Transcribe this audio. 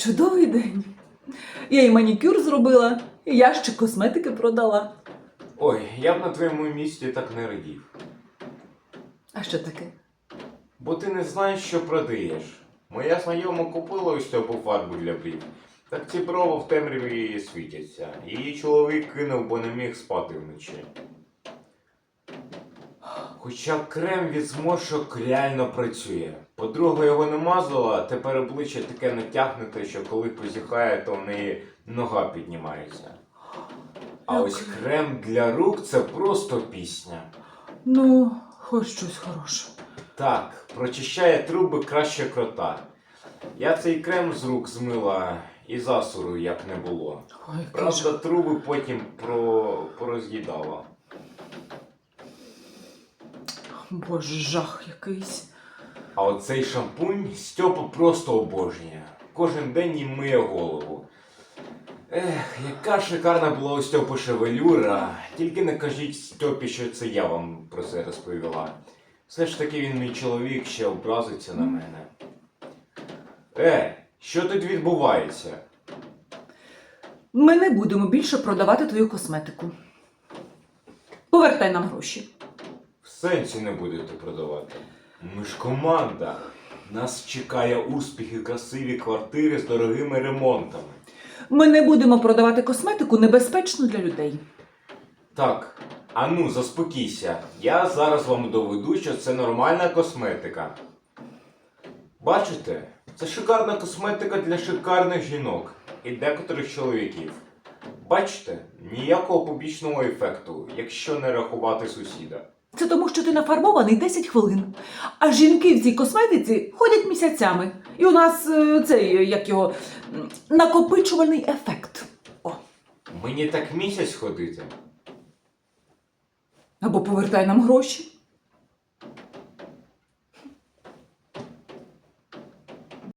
чудовий день. Я і манікюр зробила, і я ще косметики продала. Ой, я б на твоєму місці так не радів. А що таке? Бо ти не знаєш, що продаєш. Моя знайома купила ось цю фарбу для брів. Так ці брови в темряві світяться. Її чоловік кинув, бо не міг спати вночі. Хоча крем від зморшок реально працює. Подруга його не мазала, тепер обличчя таке натягнуте, що коли позіхає, то в неї нога піднімається. А ось крем для рук це просто пісня. Ну, хоч щось хороше. Так, прочищає труби краще крота. Я цей крем з рук змила і засуру як не було. Ой, Правда, труби потім про... пороз'їдала. Боже, жах якийсь. А оцей шампунь Стьопа просто обожнює. Кожен день їм миє голову. Ех, яка шикарна була у Стьопи шевелюра. Тільки не кажіть Стьопі, що це я вам про це розповіла. Все ж таки він мій чоловік ще образиться на мене. Е, що тут відбувається? Ми не будемо більше продавати твою косметику. Повертай нам гроші. Сенсі не будете продавати. Ми ж команда. Нас чекає успіх і красиві квартири з дорогими ремонтами. Ми не будемо продавати косметику небезпечну для людей. Так, ану, заспокійся. Я зараз вам доведу, що це нормальна косметика. Бачите, це шикарна косметика для шикарних жінок і декотрих чоловіків. Бачите, ніякого побічного ефекту, якщо не рахувати сусіда. Це тому, що ти нафарбований 10 хвилин. А жінки в цій косметиці ходять місяцями. І у нас е, цей, як його, накопичувальний ефект. О, Мені так місяць ходити. або повертай нам гроші.